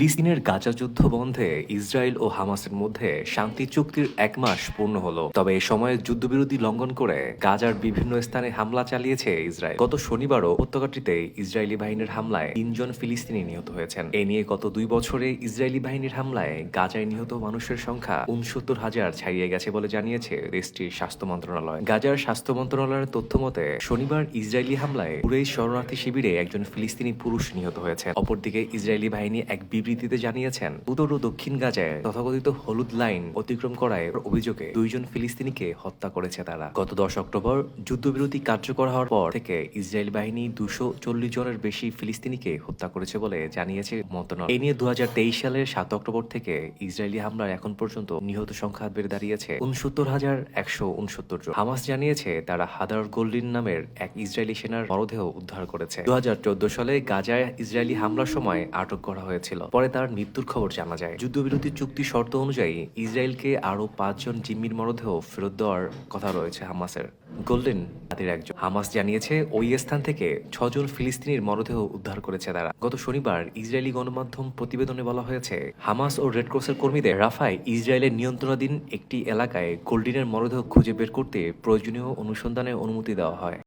ফিলিস্তিনের গাজা যুদ্ধ বন্ধে ইসরায়েল ও হামাসের মধ্যে শান্তি চুক্তির এক মাস পূর্ণ হলো। তবে এই সময়ে যুদ্ধবিরতি লঙ্ঘন করে গাজার বিভিন্ন স্থানে হামলা চালিয়েছে ইসরায়েল। গত শনিবারও উপত্যকাটিতে ইসরায়েলি বাহিনীর হামলায় তিনজন ফিলিস্তিনি নিহত হয়েছেন। এ নিয়ে গত দুই বছরে ইসরায়েলি বাহিনীর হামলায় গাজায় নিহত মানুষের সংখ্যা উনসত্তর হাজার ছাড়িয়ে গেছে বলে জানিয়েছে দেশটির স্বাস্থ্য মন্ত্রণালয়। গাজার স্বাস্থ্য মন্ত্রণালয়ের তথ্য মতে, শনিবার ইসরায়েলি হামলায় পুরেই শরণার্থী শিবিরে একজন ফিলিস্তিনি পুরুষ নিহত হয়েছে অপরদিকে ইসরায়েলি বাহিনী এক বিবৃতিতে জানিয়েছেন, উত্তর ও দক্ষিণ গাজায় তথাকথিত হলুদ লাইন অতিক্রম করায় অভিযোগে দুইজন ফিলিস্তিনিকে হত্যা করেছে তারা। গত দশ অক্টোবর যুদ্ধবিরতি কার্যকর হওয়ার পর থেকে ইসরায়েল বাহিনী দুশো চল্লিশ জনের বেশি ফিলিস্তিনিকে হত্যা করেছে বলে জানিয়েছে মন্ত্রণালয়। এই নিয়ে দু সালের সাত অক্টোবর থেকে ইসরায়েলি হামলায় এখন পর্যন্ত নিহত সংখ্যা বেড়ে দাঁড়িয়েছে উনসত্তর হাজার একশো উনসত্তর জন। হামাস জানিয়েছে, তারা হাদার গোল্ডিন নামের এক ইসরায়েলি সেনার মরদেহ উদ্ধার করেছে। দু হাজার চোদ্দ সালে গাজায় ইসরায়েলি হামলার সময় আটক করা হয়েছিল। পরে তার মৃত্যুর খবর জানা যায়। যুদ্ধবিরতি চুক্তি শর্ত অনুযায়ী ইসরায়েলকে আরও পাঁচজন জিম্মির মরদেহ ফেরত দেওয়ার কথা রয়েছে হামাসের। গোল্ডেন তাদের একজন। হামাস জানিয়েছে, ওই স্থান থেকে ছজন ফিলিস্তিনির মরদেহ উদ্ধার করেছে তারা। গত শনিবার ইসরায়েলি গণমাধ্যম প্রতিবেদনে বলা হয়েছে, হামাস ও রেড ক্রসের কর্মীদের রাফায় ইসরায়েলের নিয়ন্ত্রণাধীন একটি এলাকায় গোল্ডিনের মরদেহ খুঁজে বের করতে প্রয়োজনীয় অনুসন্ধানের অনুমতি দেওয়া হয়।